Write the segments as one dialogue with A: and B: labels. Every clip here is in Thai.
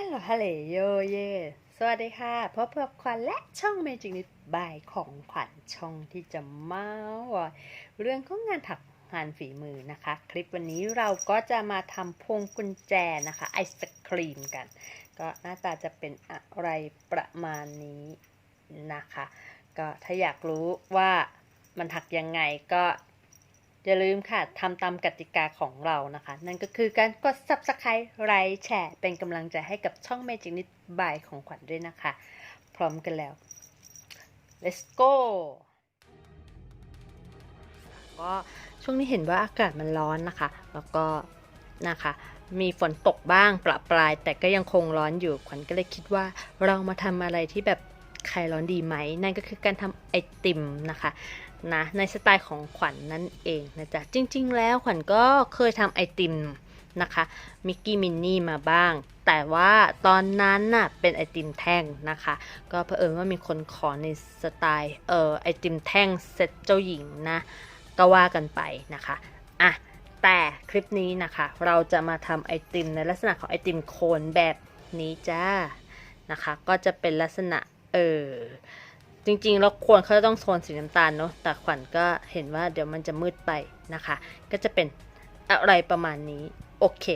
A: ฮัลโหลฮัลโหลโยเย สวัสดีค่ะพบกับขวัญและช่องเมจิกนิดบายของขวัญช่องที่จะเมาส์เรื่องของงานถักงานฝีมือนะคะ คลิปวันนี้เราก็จะมาทำพวงกุญแจนะคะไอศครีมกัน ก็หน้าตาจะเป็นอะไรประมาณนี้นะคะ ก็ถ้าอยากรู้ว่ามันถักยังไงก็ อย่าลืมค่ะทำตามกติกาของเรานะคะ นั่นก็คือการกด subscribe ไลค์แชร์เป็นกำลังใจให้กับช่อง Magic นิดบายของขวัญด้วยนะคะ พร้อมกันแล้ว let's go ก็ช่วงนี้เห็นว่าอากาศมันร้อนนะคะ แล้วก็นะคะมีฝนตกบ้างประปราย แต่ก็ยังคงร้อนอยู่ขวัญก็เลยคิดว่าเรามาทำอะไรที่แบบคลายร้อนดีไหม นั่นก็คือการทำไอติมนะคะ นะในสไตล์ของขวัญนนั่นเองนะจ๊ะจริง ๆ แล้วขวัญก็เคยทำไอติมนะคะมิกกี้มินนี่มาบ้าง แต่ว่าตอนนั้นน่ะเป็นไอติมแท่งนะคะ ก็เผอิญว่ามีคนขอในสไตล์เออไอติมแท่งเซตเจ้าหญิงนะก็ว่ากันไปนะคะอะแต่คลิปนี้นะคะ เราจะมาทำไอติมในลักษณะของไอติมโคนแบบนี้จ้านะคะ ก็จะเป็นลักษณะเออ จริงๆ แล้วควรเขาจะต้องโซนสีน้ำตาลเนาะแต่ขวัญก็เห็นว่าเดี๋ยวมันจะมืดไปนะคะ ก็จะเป็นอะไรประมาณนี้ โอเค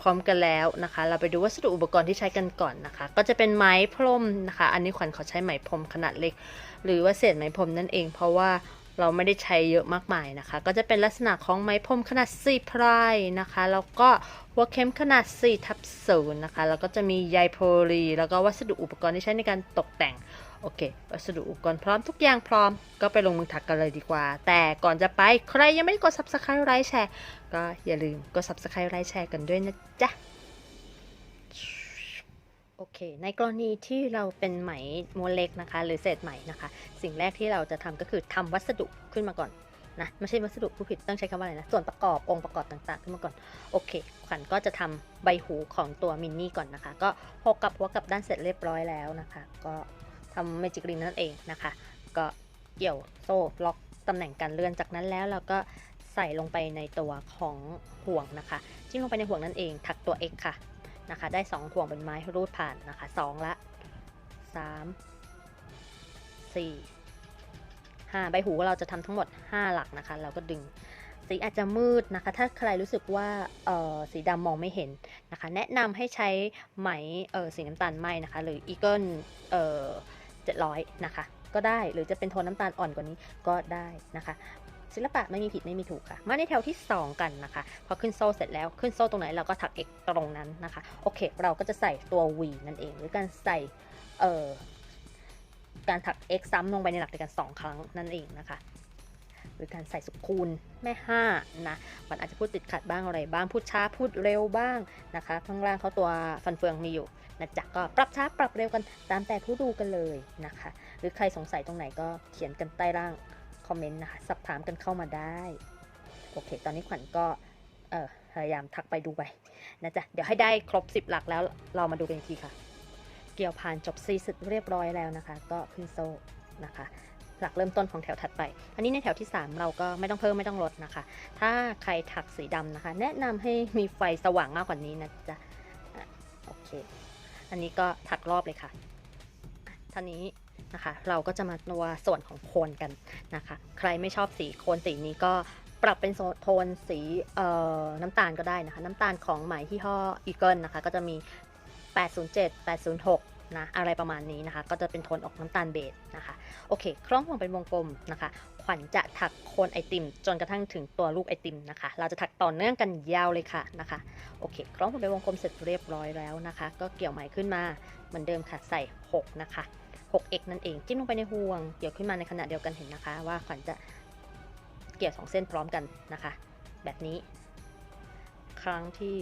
A: พร้อมกันแล้วนะคะ เราไปดูวัสดุอุปกรณ์ที่ใช้กันก่อนนะคะ ก็จะเป็นไม้พรมนะคะ อันนี้ขวัญขอใช้ไหมพรมขนาดเล็ก หรือว่าเศษไหมพรมนั่นเอง เพราะว่าเราไม่ได้ใช้เยอะมากมายนะคะ ก็จะเป็นลักษณะของไม้พรมขนาด 4พรายนะคะ แล้วก็หัวเข็มขนาด 4 ทับศูนย์นะคะ แล้วก็จะมีใยโพลี แล้วก็วัสดุอุปกรณ์ที่ใช้ในการตกแต่ง โอเค วัสดุอุปกรณ์พร้อมทุกอย่างพร้อม ก็ไปลงมือถักกันเลยดีกว่า แต่ก่อนจะไปใครยังไม่กด subscribe ไลค์แชร์ก็อย่าลืมกด subscribe ไลค์แชร์กันด้วยนะจ๊ะ โอเค ในกรณีที่เราเป็นไหมม้วนเล็กนะคะ หรือเศษไหมนะคะ สิ่งแรกที่เราจะทำก็คือทำวัสดุขึ้นมาก่อนนะ ไม่ใช่วัสดุผู้ผิดต้องใช้คำว่าอะไรนะ ส่วนประกอบองค์ประกอบต่างๆ ขึ้นมาก่อน โอเค ขวัญก็จะทำใบหูของตัวมินนี่ก่อนนะคะ ก็หกกับหัวกับด้านเสร็จเรียบร้อยแล้วนะคะ ก็ำเมจิกรินนั่นเองนะคะ ก็เกี่ยวโซ่ล็อกตำแหน่งการเลื่อนจากนั้นแล้วเราก็ใส่ลงไปในตัวของห่วงนะคะ จิ้มลงไปในห่วงนั่นเอง ถักตัว X ค่ะนะคะ ได้ 2 ห่วงเป็นไม้รูดผ่านนะคะ 2 ละ 3 4 5ใบหูเราจะทำทั้งหมด 5 หลักนะคะ เราก็ดึง สีอาจจะมืดนะคะ ถ้าใครรู้สึกว่าสีดำมองไม่เห็นนะคะ แนะนำให้ใช้ไหมสีน้ำตาลไหมนะคะ หรือ Eagle เอ่อ 700 นะคะ ก็ได้หรือจะเป็นโทนน้ำตาลอ่อนกว่านี้ก็ได้นะคะศิลปะไม่มีผิดไม่มีถูกค่ะ มาในแถวที่ 2 กันนะคะ พอขึ้นโซ่เสร็จแล้วขึ้นโซ่ตรงไหนเราก็ถัก x ตรงนั้นนะคะ โอเค เราก็จะใส่ตัว v นั่นเอง หรือการใส่เอ่อการถัก x ซ้ำลงไปในหลักเดียวกัน 2 ครั้งนั่นเองนะคะ รือการใส่สุคูณแม่5นะมันอาจจะพูดติดขัดบ้างอะไรบ้างพูดช้าพูดเร็วบ้างนะคะข้างล่างเขาตัวฟันเฟืองมีอยู่นะจ๊ะก็ปรับช้าปรับเร็วกันตามแต่ผู้ดูกันเลยนะคะ หรือใครสงสัยตรงไหนก็เขียนกันใต้ล่างคอมเมนต์นะคะสอบถามกันเข้ามาได้โอเค ตอนนี้ขวัญก็เออพยายามทักไปดูไปนะจ๊ะเดี๋ยวให้ได้ครบ 10 หลักแล้วเรามาดูกันอีกทีค่ะ เกี่ยวผ่านจบซีสุดเรียบร้อยแล้วนะคะ ก็ขึ้นโซ่นะคะ หลักเริ่มต้นของแถวถัดไป อันนี้ในแถวที่ 3 เราก็ไม่ต้องเพิ่มไม่ต้องลดนะคะ ถ้าใครถักสีดำนะคะ แนะนำให้มีไฟสว่างมากกว่านี้นะจ๊ะอะโอเค อันนี้ก็ถักรอบเลยค่ะท่านี้นะคะเราก็จะมาตัวส่วนของโคนกันนะคะ ใครไม่ชอบสีโคนสีนี้ก็ปรับเป็นโทนสีน้ำตาลก็ได้นะคะ น้ำตาลของหมที่ห้อ Eagle นะคะ ก็จะมี 807 806 นะอะไรประมาณนี้นะคะ ก็จะเป็นโทนออกน้ำตาลเบสนะคะโอเคคล้องห่วงเป็นวงกลมนะคะ ขวัญจะถักโคนไอติม จนกระทั่งถึงตัวลูกไอติมนะคะ เราจะถักต่อเนื่องกันยาวเลยค่ะนะคะโอเคคล้องห่วงเป็นวงกลมเสร็จเรียบร้อยแล้วนะคะ ก็เกี่ยวไหมขึ้นมาเหมือนเดิมค่ะใส่ 6 นะคะ 6x นั่นเองจิ้มลงไปในห่วง เกี่ยวขึ้นมาในขณะเดียวกันเห็นนะคะ ว่าขวัญจะเกี่ยว 2 เส้นพร้อมกันนะคะ แบบนี้ ครั้งที่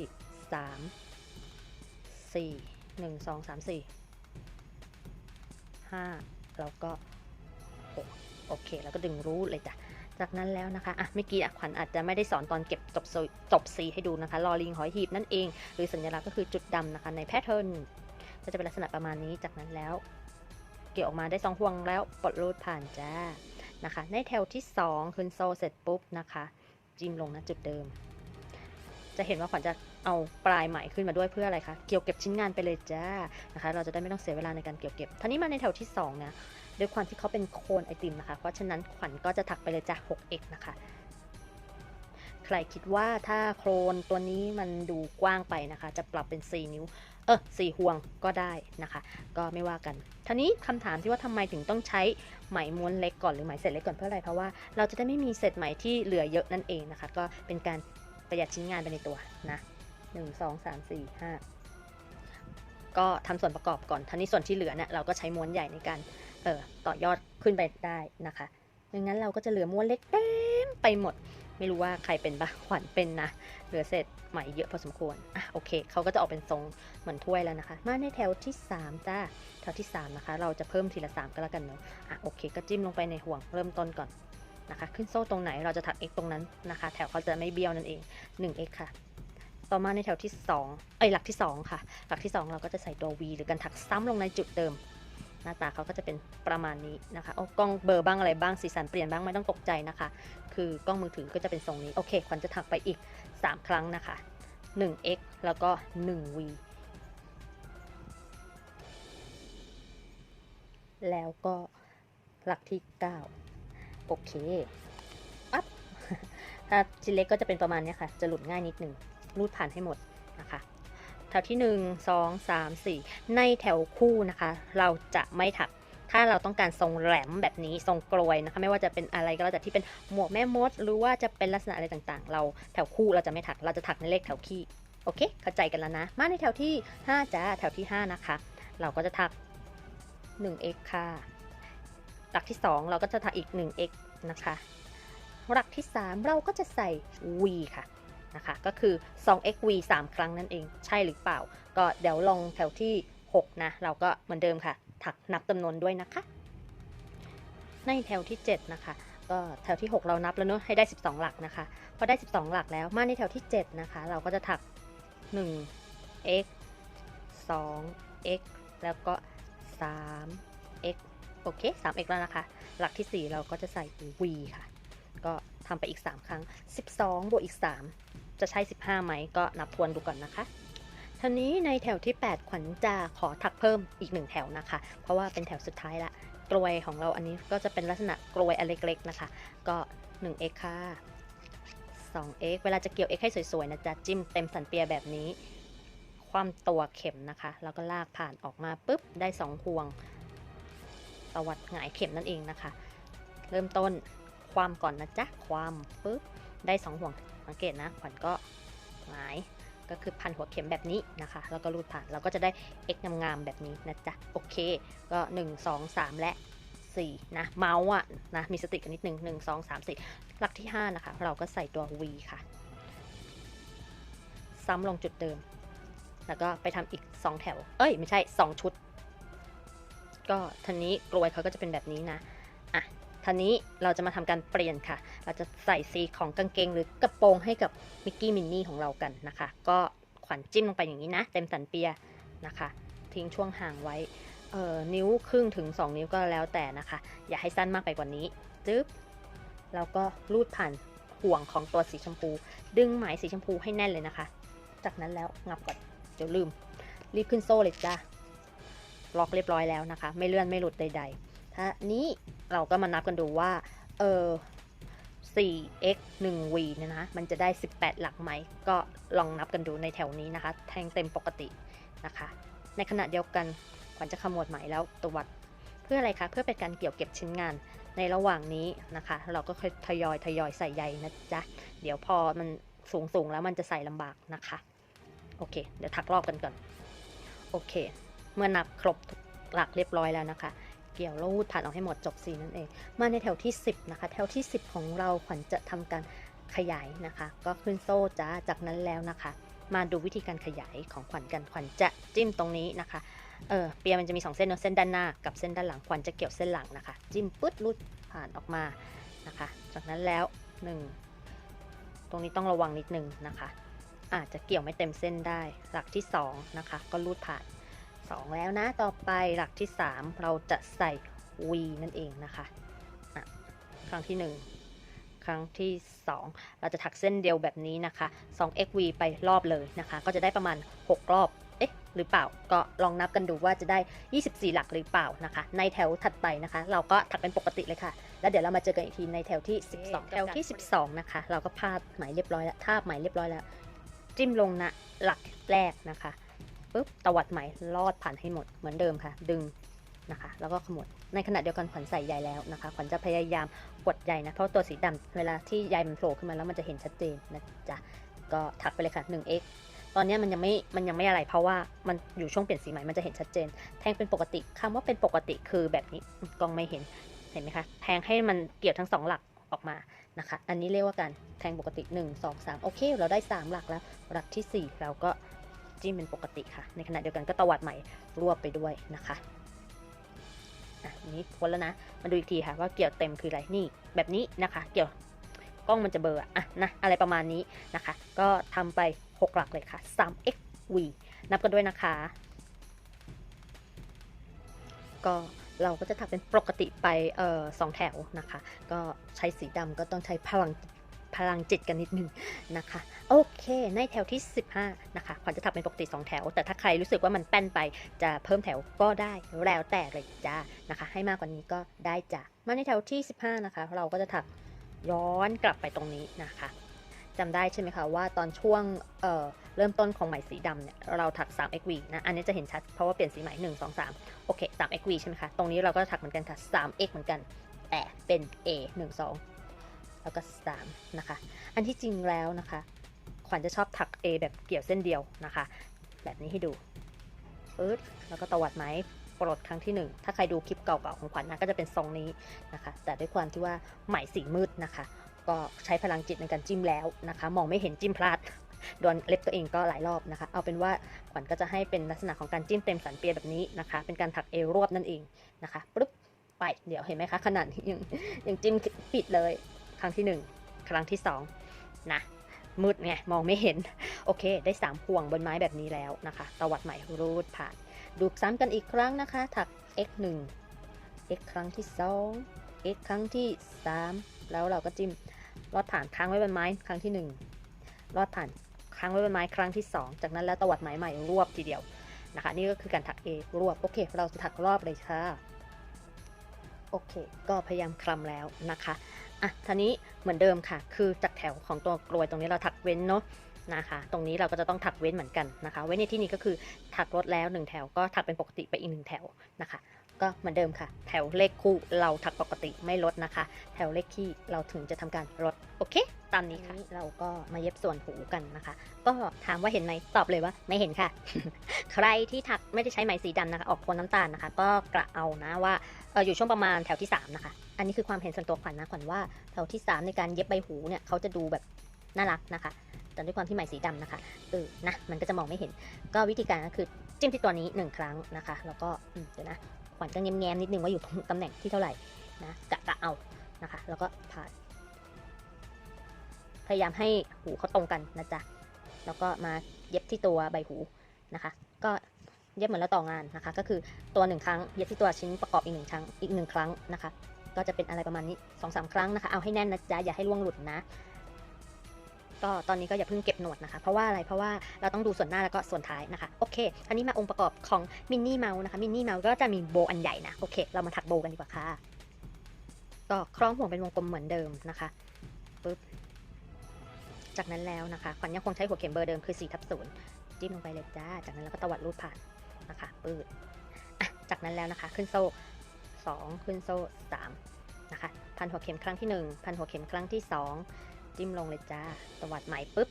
A: 3 4 1 2 3 4 5 แล้วก็ 6 โอเค แล้วก็ดึงรูดเลยจ้ะ จากนั้นแล้วนะคะ อะ เมื่อกี้ขวัญอาจจะไม่ได้สอนตอนเก็บจบโซจบซีให้ดูนะคะ ลอลิงหอยหีบนั่นเอง หรือสัญลักษณ์ก็คือจุดดำนะคะในแพทเทิร์น ก็จะเป็นลักษณะประมาณนี้ จากนั้นแล้ว เกี่ยวออกมาได้สองห่วงแล้วปลดรูดผ่านจ้า นะคะ ในแถวที่2ขึ้นโซเสร็จปุ๊บนะคะ จิ้มลงนะจุดเดิม จะเห็นว่าขวัญจะเอาปลายไหมขึ้นมาด้วยเพื่ออะไรคะ เกี่ยวเก็บชิ้นงานไปเลยจ้านะคะ เราจะได้ไม่ต้องเสียเวลาในการเกี่ยวเก็บท่านี้มาในแถวที่2นะด้วยความที่เขาเป็นโคนไอติมนะคะ เพราะฉะนั้นขวัญก็จะถักไปเลยจ้ะ 6x นะคะใครคิดว่าถ้าโครนตัวนี้มันดูกว้างไปนะคะ จะปรับเป็น 4 นิ้ว เออสี่ห่วงก็ได้นะคะ ก็ไม่ว่ากันท่านี้คำถามที่ว่าทำไมถึงต้องใช้ไหมม้วนเล็กก่อนหรือไหมเสร็จเล็กก่อนเพื่ออะไรเพราะว่าเราจะได้ไม่มีเศษไหมที่เหลือเยอะนั่นเองนะคะ ก็เป็นการ ประหยัดชิ้นงานไปในตัวนะหนึ่งสองสามสี่ห้าก็ทำส่วนประกอบก่อนท่านี้ส่วนที่เหลือเนี่ยเราก็ใช้ม้วนใหญ่ในการเอ่อต่อยอดขึ้นไปได้นะคะไม่งั้นเราก็จะเหลือม้วนเล็กเต็มไปหมด ไม่รู้ว่าใครเป็นปะขวัญเป็นนะ เหลือเศษไหมเยอะพอสมควรอะโอเคเขาก็จะออกเป็นทรงเหมือนถ้วยแล้วนะคะ มาในแถวที่ 3 จ้าแถวที่ 3 นะคะ เราจะเพิ่มทีละ 3 ก็แล้วกันเนาะอะโอเค ก็จิ้มลงไปในห่วงเริ่มต้นก่อน นะคะ ขึ้นโซ่ตรงไหนเราจะถัก x ตรงนั้นนะคะ แถวเขาจะไม่เบี้ยวนั่นเอง 1x ค่ะ ต่อมาในแถวที่ 2 เอ้ยหลักที่ 2 ค่ะ หลักที่ 2 เราก็จะใส่ตัว v หรือการถักซ้ำลงในจุดเดิม หน้าตาเขาก็จะเป็นประมาณนี้นะคะโอ้กล้องเบอร์บ้างอะไรบ้างสีสันเปลี่ยนบ้างไม่ต้องตกใจนะคะ คือกล้องมือถือก็จะเป็นทรงนี้โอเคขวัญจะถักไปอีก 3 ครั้งนะคะ 1x แล้วก็ 1v แล้วก็หลักที่ 9 โอเคอัพถ้าชิ้นเล็กก็จะเป็นประมาณนี้ค่ะ จะหลุดง่ายนิดหนึ่งรูดผ่านให้หมดนะคะแถวที่ 1 2 3 4 ในแถวคู่นะคะ เราจะไม่ถัก ถ้าเราต้องการทรงแหลมแบบนี้ทรงกลวยนะคะ ไม่ว่าจะเป็นอะไรก็แล้วแต่ที่เป็นหมวกแม่มด หรือว่าจะเป็นลักษณะอะไรต่างๆ เราแถวคู่เราจะไม่ถัก เราจะถักในเลขแถวคี่โอเค เข้าใจกันแล้วนะ มาในแถวที่ 5จ้าแถวที่ 5 นะคะ เราก็จะถัก 1x ค่ะ หลักที่ 2 เราก็จะถักอีก 1x นะคะ หลักที่ 3 เราก็จะใส่ v ค่ะนะคะ ก็คือ 2xv 3 ครั้งนั่นเอง ใช่หรือเปล่า ก็เดี๋ยวลองแถวที่ 6 นะ เราก็เหมือนเดิมค่ะ ถักนับจำนวนด้วยนะคะ ในแถวที่ 7 นะคะ ก็แถวที่ 6 เรานับแล้วเนอะให้ได้ 12 หลักนะคะ พอได้ 12 หลักแล้ว มาในแถวที่ 7 นะคะ เราก็จะถัก 1x 2x แล้วก็ 3x โอเค 3x แล้วนะคะ หลักที่ 4 เราก็จะใส่ v ค่ะ ก็ทำไปอีก 3 ครั้ง 12 บวกอีก 3 จะใช่ 15 ไหม ก็นับทวนดูก่อนนะคะทีนี้ในแถวที่ 8 ขวัญจะขอถักเพิ่มอีก 1 แถวนะคะ เพราะว่าเป็นแถวสุดท้ายละกลวยของเราอันนี้ก็จะเป็นลักษณะกลวยอันเล็กๆนะคะ ก็ 1x ค่ะ 2x เวลาจะเกี่ยว x ให้สวยๆนะจ๊ะ จิ้มเต็มสันเปียแบบนี้ ความตัวเข็มนะคะ แล้วก็ลากผ่านออกมาปุ๊บ ได้2ห่วง วัดหงายเข็มนั่นเองนะคะ เริ่มต้นความก่อนนะจ๊ะ ความปุ๊บได้ 2 ห่วงสังเกตนะ ขวัญก็หงายก็คือพันหัวเข็มแบบนี้นะคะ แล้วก็รูดผ่านเราก็จะได้ x งามๆแบบนี้นะจ๊ะ โอเค ก็ 1 2 3 และ4นะ เมาส์อะนะ มีสติกันนิดนึง 1 2 3 4 หลักที่ 5 นะคะ เราก็ใส่ตัว v ค่ะ ซ้ำลงจุดเดิม แล้วก็ไปทำอีก 2 แถว เอ้ย ไม่ใช่ 2 ชุด ก็ทันนี้กลวยเขาก็จะเป็นแบบนี้นะอะทันนี้เราจะมาทำการเปลี่ยนค่ะ เราจะใส่สีของกางเกงหรือกระโปรงให้กับมิกกี้มินนี่ของเรากันนะคะ ก็ขวัญจิ้มลงไปอย่างนี้นะ เต็มสันเปียนะคะ ทิ้งช่วงห่างไว้เอ่อนิ้วครึ่งถึง 2 นิ้วก็แล้วแต่นะคะ อย่าให้สั้นมากไปกว่านี้จึ๊บแล้วก็รูดผ่านห่วงของตัวสีชมพู ดึงไหมสีชมพูให้แน่นเลยนะคะ จากนั้นแล้วงับก่อนเดี๋ยวลืม รีบขึ้นโซ่เลยจ้า ล็อกเรียบร้อยแล้วนะคะ ไม่เลื่อนไม่หลุดใดๆถ้านี้เราก็มานับกันดูว่า เออ 4x 1v เนี่ยนะ มันจะได้ 18 หลักไหม ก็ลองนับกันดูในแถวนี้นะคะ แทงเต็มปกตินะคะ ในขณะเดียวกันขวัญจะขมวดหมแล้วตวัดเพื่ออะไรคะ เพื่อเป็นการเกี่ยวเก็บชิ้นงานในระหว่างนี้นะคะ เราก็ค่อยทยอยทยอยใส่ใยนะจ๊ะ เดี๋ยวพอมันสูงสูงแล้วมันจะใส่ลำบากนะคะ โอเค เดี๋ยวทักรอบกันก่อน โอเค เมื่อนับครบทุกหลักเรียบร้อยแล้วนะคะ เกี่ยวลูดผ่านออกให้หมดจบสีนั่นเอง มาในแถวที่ 10 นะคะ แถวที่ 10 ของเราขวัญจะทำการขยายนะคะ ก็ขึ้นโซ่จ้าจากนั้นแล้วนะคะ มาดูวิธีการขยายของขวัญกันขวัญจะจิ้มตรงนี้นะคะเออเปียมันจะมี 2 เส้นเนอะเส้นด้านหน้ากับเส้นด้านหลังขวัญจะเกี่ยวเส้นหลังนะคะ จิ้มปึ๊ดลูดผ่านออกมานะคะ จากนั้นแล้ว 1 ตรงนี้ต้องระวังนิดนึงนะคะ อาจจะเกี่ยวไม่เต็มเส้นได้หลักที่2นะคะก็ลูดผ่าน 2 แล้วนะ ต่อไปหลักที่ 3 เราจะใส่ V นั่นเองนะคะะครั้งที่1คครั้งที่ 2 เราจะถักเส้นเดียวแบบนี้นะคะ2 xv ไปรอบเลยนะคะ ก็จะได้ประมาณ 6 รอบ เอ๊ะ หรือเปล่า ก็ลองนับกันดูว่าจะได้ 24 หลักหรือเปล่านะคะ ในแถวถัดไปนะคะ เราก็ถักเป็นปกติเลยค่ะ แล้วเดี๋ยวเรามาเจอกันอีกทีในแถวที่ 12 แถวที่ 12 นะคะ เราก็พาดไหมเรียบร้อยแล้วทาบไหมเรียบร้อยแล้ว จิ้มลงนะหลักแรกนะคะ ปุ๊บตวัดไหมลอดผ่านให้หมดเหมือนเดิมค่ะ ดึงนะคะ แล้วก็ขมวดในขณะเดียวกันขวัญใส่ใยแล้วนะคะขวัญจะพยายามกดใยนะ เพราะตัวสีดำเวลาที่ใยมันโผล่ขึ้นมาแล้วมันจะเห็นชัดเจนนะจ๊ะก็ถักไปเลยค่ะ 1x ตอนนี้มันยังไม่ มันยังไม่อะไรเพราะว่ามันอยู่ช่วงเปลี่ยนสีใหม่ มันจะเห็นชัดเจน แทงเป็นปกติคำว่าเป็นปกติคือแบบนี้กล้องไม่เห็น เห็นไหมคะ แทงให้มันเกี่ยวทั้งสองหลักออกมานะคะ อันนี้เรียกว่าการแทงปกติ 1 2 3 โอเค เราได้ 3 หลักแล้ว หลักทีสี่4 เราก็ จิ้มเป็นปกติค่ะ ในขณะเดียวกันก็ตวัดใหม่รวบไปด้วยนะคะอันนี้พ้นแล้วนะ มาดูอีกทีค่ะว่าเกี่ยวเต็มคืออะไรนี่ แบบนี้นะคะ เกี่ยวกล้องมันจะเบลอร์อะนะอะไรประมาณนี้นะคะ ก็ทำไป 6 หลักเลยค่ะ 3xv นับกันด้วยนะคะ ก็เราก็จะถักเป็นปกติไปเอ่อสองแถวนะคะ ก็ใช้สีดำก็ต้องใช้พลัง พลังจิตกันนิดนึงนะคะ โอเค ในแถวที่ 15 นะคะขวัญจะถักเป็นปกติ 2 แถว แต่ถ้าใครรู้สึกว่ามันแป้นไปจะเพิ่มแถวก็ได้แล้วแต่เลยจ้านะคะ ให้มากกว่านี้ก็ได้จ้ะมาในแถวที่ 15 นะคะ เราก็จะถักย้อนกลับไปตรงนี้นะคะจำได้ใช่ไหมคะว่าตอนช่วงเเริ่มต้นของไหมสีดำเนี่ยเราถัก 3xv นะ อันนี้จะเห็นชัดเพราะว่าเปลี่ยนสีใหม่ 1 2 3 โอเค 3xv ใช่ไหมคะ ตรงนี้เราก็ถักเหมือนกันค่ะ 3x เหมือนกัน แต่เป็น a 1 2 แล้วก็3นะคะ อันที่จริงแล้วนะคะ ขวัญจะชอบถัก A แบบเกี่ยวเส้นเดียวนะคะ แบบนี้ให้ดูปึ๊ดแล้วก็ตวัดไหมปลดครั้งที่ 1 ถ้าใครดูคลิปเก่าๆของขวัญนะก็จะเป็นทรงนี้นะคะ แต่ด้วยความที่ว่าไหมสีมืดนะคะ ก็ใช้พลังจิตในการจิ้มแล้วนะคะ มองไม่เห็นจิ้มพลาดโดนเล็บตัวเองก็หลายรอบนะคะ เอาเป็นว่าขวัญก็จะให้เป็นลักษณะของการจิ้มเต็มสันเปียแบบนี้นะคะ เป็นการถักเอวรวบนั่นเองนะคะปึ๊บไป เดี๋ยวเห็นไหมคะ ขนาดยังยังจิ้มปิดเลย ครั้งที่ 1 ครั้งที่2นะมืดไงมองไม่เห็น โอเค ได้3พวงบนไม้แบบนี้แล้วนะคะ ตวัดใหม่รูดผ่าน ดูซ้ำกันอีกครั้งนะคะ ถัก x 1 x ครั้งที่ 2 x ครั้งที่ 3 แล้วเราก็จิ้มลอดผ่านค้างไว้บนไม้ครั้งที่ 1ลอดผ่านค้างไว้บนไม้ครั้งที่ 2 จากนั้นแล้วตวัดไหมใหม่รวบทีเดียวนะคะ นี่ก็คือการถัก A รวบ โอเค เราจะถักรอบเลยค่ะ โอเค ก็พยายามคลำแล้วนะคะ อะทีนี้เหมือนเดิมค่ะ คือจากแถวของตัวกลวยตรงนี้เราถักเว้นเนาะนะคะ ตรงนี้เราก็จะต้องถักเว้นเหมือนกันนะคะ เว้นในที่นี้ก็คือถักลดแล้ว 1 แถวก็ถักเป็นปกติไปอีกหนึ่งแถวนะคะ ก็เหมือนเดิมค่ะ แถวเลขคู่เราถักปกติไม่ลดนะคะ แถวเลขคี่เราถึงจะทำการลดโอเค ตามนี้ค่ะเราก็มาเย็บส่วนหูกันนะคะ ก็ถามว่าเห็นไหมตอบเลยว่าไม่เห็นค่ะ ใครที่ถักไม่ได้ใช้ไหมสีดำนะคะ ออกโทนน้ำตาลนะคะ ก็กระเอานะว่าเอออยู่ช่วงประมาณแถวที่ 3 นะคะ อันนี้คือความเห็นส่วนตัวขวัญนะขวัญว่าแถวที่ 3 ในการเย็บใบหูเนี่ยเขาจะดูแบบน่ารักนะคะแต่ด้วยความที่ไหมสีดำนะคะเออนะมันก็จะมองไม่เห็น ก็วิธีการก็คือจิ้มที่ตัวนี้ 1 ครั้งนะคะ แล้วก็อืมเดี๋ยวนะ ขวัญก็แง้มๆนิดนึงว่าอยู่ตำแหน่งที่เท่าไหร่นะกะกะเอานะคะ แล้วก็ผ่านพยายามให้หูเขาตรงกันนะจ๊ะแล้วก็มาเย็บที่ตัวใบหูนะคะ ก็เย็บเหมือนเราต่องานนะคะ ก็คือตัวหนึ่งครั้งเย็บที่ตัวชิ้นประกอบอีกหนึ่งครั้งอีกหนึ่งครั้งนะคะ ก็จะเป็นอะไรประมาณนี้สองสามครั้งนะคะ เอาให้แน่นนะจ๊ะอย่าให้ล่วงหลุดนะ ก็ตอนนี้ก็อย่าเพิ่งเก็บหนวดนะคะ เพราะว่าอะไรเพราะว่าเราต้องดูส่วนหน้าแล้วก็ส่วนท้ายนะคะโอเคอันนี้มาองค์ประกอบของมินนี่เมาส์นะคะมินนี่เมาส์ก็จะมีโบอันใหญ่นะโอเค เรามาถักโบกันดีกว่าค่ะก็คล้องห่วงเป็นวงกลมเหมือนเดิมนะคะปึ๊บจากนั้นแล้วนะคะขวัญยังคงใช้หัวเข็มเบอร์เดิมคือ4ทับศูนย์จิ้มลงไปเลยจ้า จากนั้นแล้วก็ตวัดรูดผ่านนะคะปืดจากนั้นแล้วนะคะ ขึ้นโซ่ 2 ขึ้นโซ่3นะคะ พันหัวเข็มครั้งที่ 1 พันหัวเข็มครั้งที่ 2 จิ้มลงเลยจ้าตวัดไหมปุ๊บ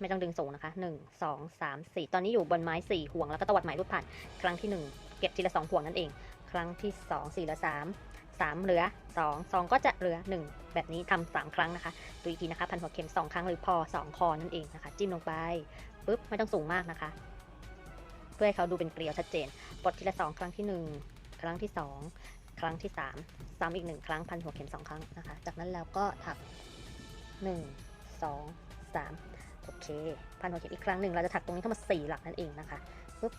A: ไม่ต้องดึงสูงนะคะ 1 2 3 4 ตอนนี้อยู่บนไม้ 4 ห่วงแล้วก็ตวัดไหมรูดผ่าน ครั้งที่ 1 เก็บทีละ 2 ห่วงนั่นเอง ครั้งที่ 2 4ละ3 3 เหลือ 2 2 ก็จะเหลือ 1 แบบนี้ทำสามครั้งนะคะดูอีกทีนะคะ พันหัวเข็ม 2 ครั้งหรือพอ 2 คอนั่นเองนะคะ จิ้มลงไปปุ๊บไม่ต้องสูงมากนะคะ เพื่อให้เขาดูเป็นเกลียวชัดเจนปลดทีละสองครั้งที่ 1 ครั้งที่ 2 ครั้งที่ 3 ซ้ำอีก 1 ครั้งพันหัวเข็ม 2 ครั้งนะคะ จากนั้นแล้วก็ถัก 1 2 3 โอเคพันหัวเข็มอีกครั้งหนึ่งเราจะถักตรงนี้ทั้งหมด4หลักนั่นเองนะคะปุ๊บ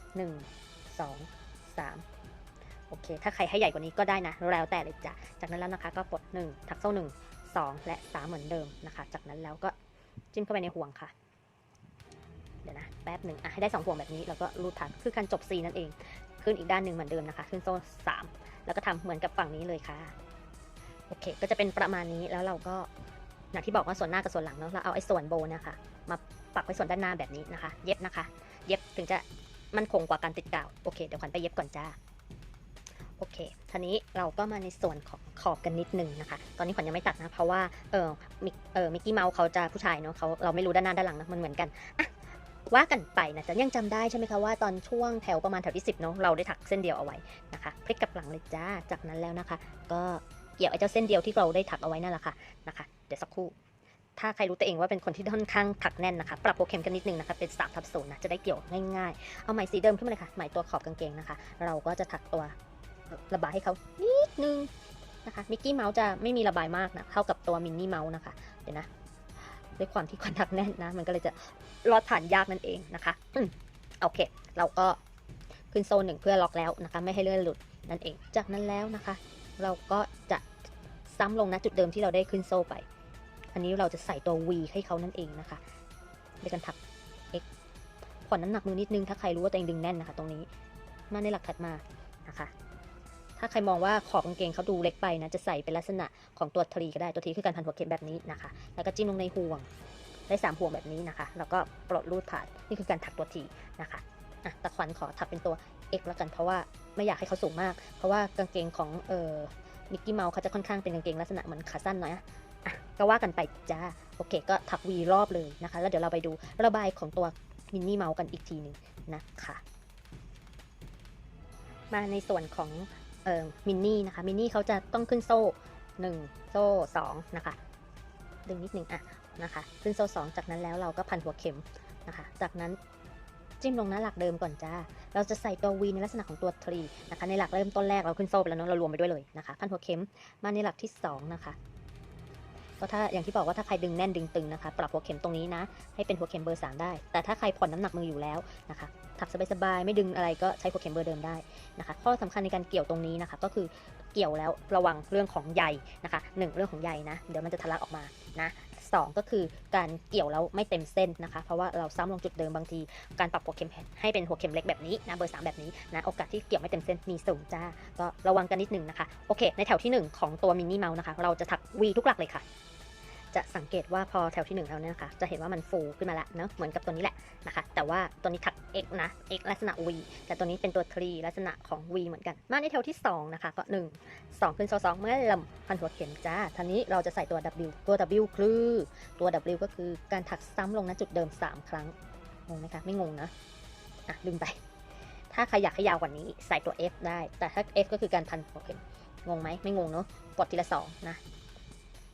A: 1 2 3 โอเค ถ้าใครให้ใหญ่กว่านี้ก็ได้นะ แล้วแต่เลยจ้ะ จากนั้นแล้วนะคะก็ปลด1 ถักโซ่ 1 2 และ 3 เหมือนเดิมนะคะ จากนั้นแล้วก็จิ้มเข้าไปในห่วงค่ะ เดี๋ยวนะ แป๊บหนึ่งอะให้ได้ 2 ห่วงแบบนี้ แล้วก็รูดถักคือการจบ C นั่นเอง ขึ้นอีกด้านหนึ่งเหมือนเดิมนะคะ ขึ้นโซ่ 3 แล้วก็ทำเหมือนกับฝั่งนี้เลยค่ะ โอเค ก็จะเป็นประมาณนี้แล้วเราก็ อย่างที่บอกว่าส่วนหน้ากับส่วนหลังเนาะเราเอาไอ้ส่วนโบเนะคะมาปักไว้ส่วนด้านหน้าแบบนี้นะคะ เย็บนะคะ เย็บถึงจะมันคงกว่าการติดกาวโอเคเดี๋ยวขวัญไปเย็บก่อนจ้าโอเคทีนี้เราก็มาในส่วนของขอบกันนิดนึงนะคะ ตอนนี้ขวัญยังไม่ตัดนะเพราะว่าเออมิกเออมิกกี้เมาส์เขาจะผู้ชายเนาะเขาเราไม่รู้ด้านหน้าด้านหลังนะมันเหมือนกันอะว่ากันไปนะจะยังจำได้ใช่ไหมคะว่าตอนช่วงแถวประมาณแถวที่ 10เนาะเราได้ถักเส้นเดียวเอาไว้นะคะพลิกกลับหลังเลยจ้าจากนั้นแล้วนะคะ ก็ เกี่ยวไอ้เจ้าเส้นเดียวที่เราได้ถักเอาไว้นั่นแหละค่ะนะคะเดี๋ยวสักครู่ ถ้าใครรู้ตัวเองว่าเป็นคนที่ค่อนข้างถักแน่นนะคะปรับโปรแกรมกันนิดนึงนะคะเป็น3ทับศูนย์นะจะได้เกี่ยวง่ายๆเอาไหมสีเดิมขึ้นมาเลยค่ะไหมตัวขอบกางเกงนะคะ เราก็จะถักตัวระบายให้เขานิดนึงนะคะมิกกี้เมาส์จะไม่มีระบายมากนะเท่ากับตัวมินนี่เมาส์นะคะเดี๋ยวนะด้วยความที่ควันถักแน่นนะ มันก็เลยจะรอดผ่านยากนั่นเองนะคะอืมโอเค เราก็ขึ้นโซนหนึ่งเพื่อล็อกแล้วนะคะ ไม่ให้เลื่อนหลุดนั่นเอง จากนั้นแล้วนะคะ เราก็จะซ้ำลงณจุดเดิมที่เราได้ขึ้นโซ่ไป อันนี้เราจะใส่ตัว V ให้เขานั่นเองนะคะในการถัก X ผ่อนน้ำหนักมือนิดนึงถ้าใครรู้ว่าตัวเองดึงแน่นนะคะ ตรงนี้มาในหลักถัดมานะคะ ถ้าใครมองว่าขอบกางเกงเขาดูเล็กไปนะจะใส่เป็นลักษณะของตัวทรีก็ได้ตัวทีคือการพันหัวเข็มแบบนี้นะคะ แล้วก็จิ้มลงในห่วงได้สามห่วงแบบนี้นะคะ แล้วก็ปลดรูดผ่านนี่คือการถักตัวทีนะคะ อะตะขวัญขอถักเป็นตัว X ล้วกันเพราะว่าไม่อยากให้เขาสูงมาก เพราะว่ากางเกงของเอ่อมิกกี้เมาส์เขาจะค่อนข้างเป็นกางเกงลักษณะเหมือนขาสั้นหน่อยอะอะก็ว่ากันไปจ้าโอเค ก็ถักวีรอบเลยนะคะ แล้วเดี๋ยวเราไปดูระบายของตัวมินนี่เมาส์กันอีกทีหนึ่งนะคะมาในส่วนของเอ่อมินนี่นะคะมินนี่เขาจะต้องขึ้นโซ่1โซ่2นะคะดึงนิดนึงอะนะคะ ขึ้นโซ่2จากนั้นแล้วเราก็พันหัวเข็มนะคะ จากนั้น จิ้มลงหน้าหลักเดิมก่อนจ้า เราจะใส่ตัววีในลักษณะของตัวทรีนะคะ ในหลักเริ่มต้นแรกเราขึ้นโซ่ไปแล้วเนาะเรารวมไปด้วยเลยนะคะ พันหัวเข็มมาในหลักที่สองนะคะ ก็ถ้าอย่างที่บอกว่าถ้าใครดึงแน่นดึงตึงนะคะ ปรับหัวเข็มตรงนี้นะ ให้เป็นหัวเข็มเบอร์ 3 ได้ แต่ถ้าใครผ่อนน้ำหนักมืออยู่แล้วนะคะถักสบายๆไม่ดึงอะไรก็ใช้หัวเข็มเบอร์เดิมได้นะคะ ข้อสำคัญในการเกี่ยวตรงนี้นะคะ ก็คือเกี่ยวแล้วระวังเรื่องของใยนะคะหนึ่งเรื่องของใยนะ เดี๋ยวมันจะทะลักออกมานะ สองก็คือการเกี่ยวแล้วไม่เต็มเส้นนะคะ เพราะว่าเราซ้ำลงจุดเดิมบางที การปรับหัวเข็มให้เป็นหัวเข็มเล็กแบบนี้นะเบอร์ 3 แบบนี้นะโอกาสที่เกี่ยวไม่เต็มเส้นมีสูงจ้า ก็ระวังกันนิดนึงนะคะ โอเค ในแถวที่หนึ่งของตัวมินนี่เมาส์นะคะ เราจะถักวีทุกหลักเลยค่ะ จะสังเกตว่าพอแถวที่ 1 แล้วเนี่ยนะคะ จะเห็นว่ามันฟูขึ้นมาแล้วเนาะเหมือนกับตัวนี้แหละนะคะ แต่ว่าตัวนี้ถัก x นะ x ลักษณะ v แต่ตัวนี้เป็นตัว tree ลักษณะของ v เหมือนกัน มาในแถวที่ 2 นะคะ ก็ 1 2 ขึ้นโซ่2เมื่อลำพันหัวเข็มจ้าทีนี้เราจะใส่ตัว w ตัว w คือตัว w ก็คือการถักซ้ำลงณจุดเดิม 3 ครั้งงงไหมคะไม่งงนะอะลืมไป ถ้าใครอยากให้ยาวกว่านี้ใส่ตัว f ได้ แต่ถ้า f ก็คือการพันหัวเข็มงงไหมไม่งงเนาะกดทีละสองนะ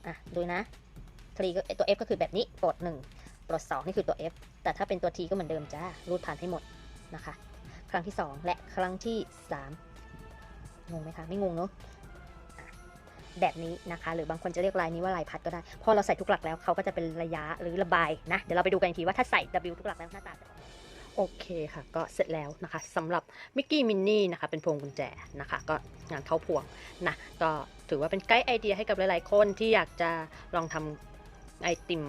A: อะดูนะ ทรีก็ตัว F ก็คือแบบนี้ปลด1ปลด2นี่คือตัว F แต่ถ้าเป็นตัว T ก็เหมือนเดิมจ้ารูดผ่านให้หมดนะคะ ครั้งที่ 2 และครั้งที่ 3 งงไหมคะ ไม่งงเนอะแบบนี้นะคะ หรือบางคนจะเรียกลายนี้ว่าลายพัดก็ได้ พอเราใส่ทุกหลักแล้วเขาก็จะเป็นระยะหรือระบายนะ เดี๋ยวเราไปดูกันอีกทีว่าถ้าใส่ W ทุกหลักแล้วหน้าตาจะโอเคค่ะ ก็เสร็จแล้วนะคะสำหรับมิกกี้มินนี่นะคะ เป็นพวงกุญแจนะคะ ก็งานเข้าพวงนะ ก็ถือว่าเป็นไกด์ไอเดียให้กับหลายๆคนที่อยากจะลองทำ ไอติม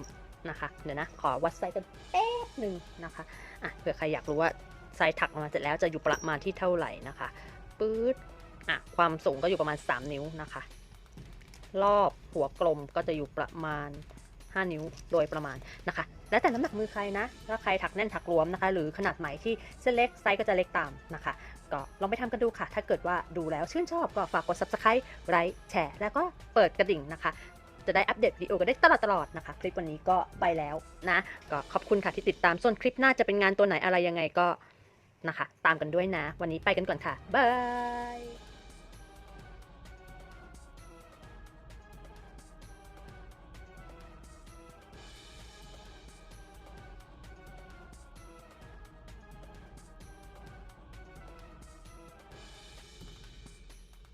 A: นะคะ เดี๋ยวนะ ขอวัดไซส์กันแป๊บหนึ่งนะคะอะเผื่อใครอยากรู้ว่าไซส์ถักออกมาเสร็จแล้วจะอยู่ประมาณที่เท่าไหร่นะคะปื๊ดอะความสูงก็อยู่ประมาณ 3 นิ้วนะคะ รอบหัวกลมก็จะอยู่ประมาณ 5 นิ้วโดยประมาณนะคะ แล้วแต่น้ำหนักมือใครนะ ถ้าใครถักแน่นถักรวมนะคะ หรือขนาดไหมที่เส้นเล็กไซส์ก็จะเล็กตามนะคะ ก็ลองไปทำกันดูค่ะ ถ้าเกิดว่าดูแล้วชื่นชอบก็ฝากกด subscribe ไลค์แชร์แล้วก็เปิดกระดิ่งนะคะ จะได้อัปเดตวิดีโอกันได้ตลอดตลอดนะคะ คลิปวันนี้ก็ไปแล้วนะ ก็ขอบคุณค่ะที่ติดตามส่วนคลิปหน้าจะเป็นงานตัวไหนอะไรยังไงก็นะคะ ตามกันด้วยนะ วันนี้ไปกันก่อนค่ะบาย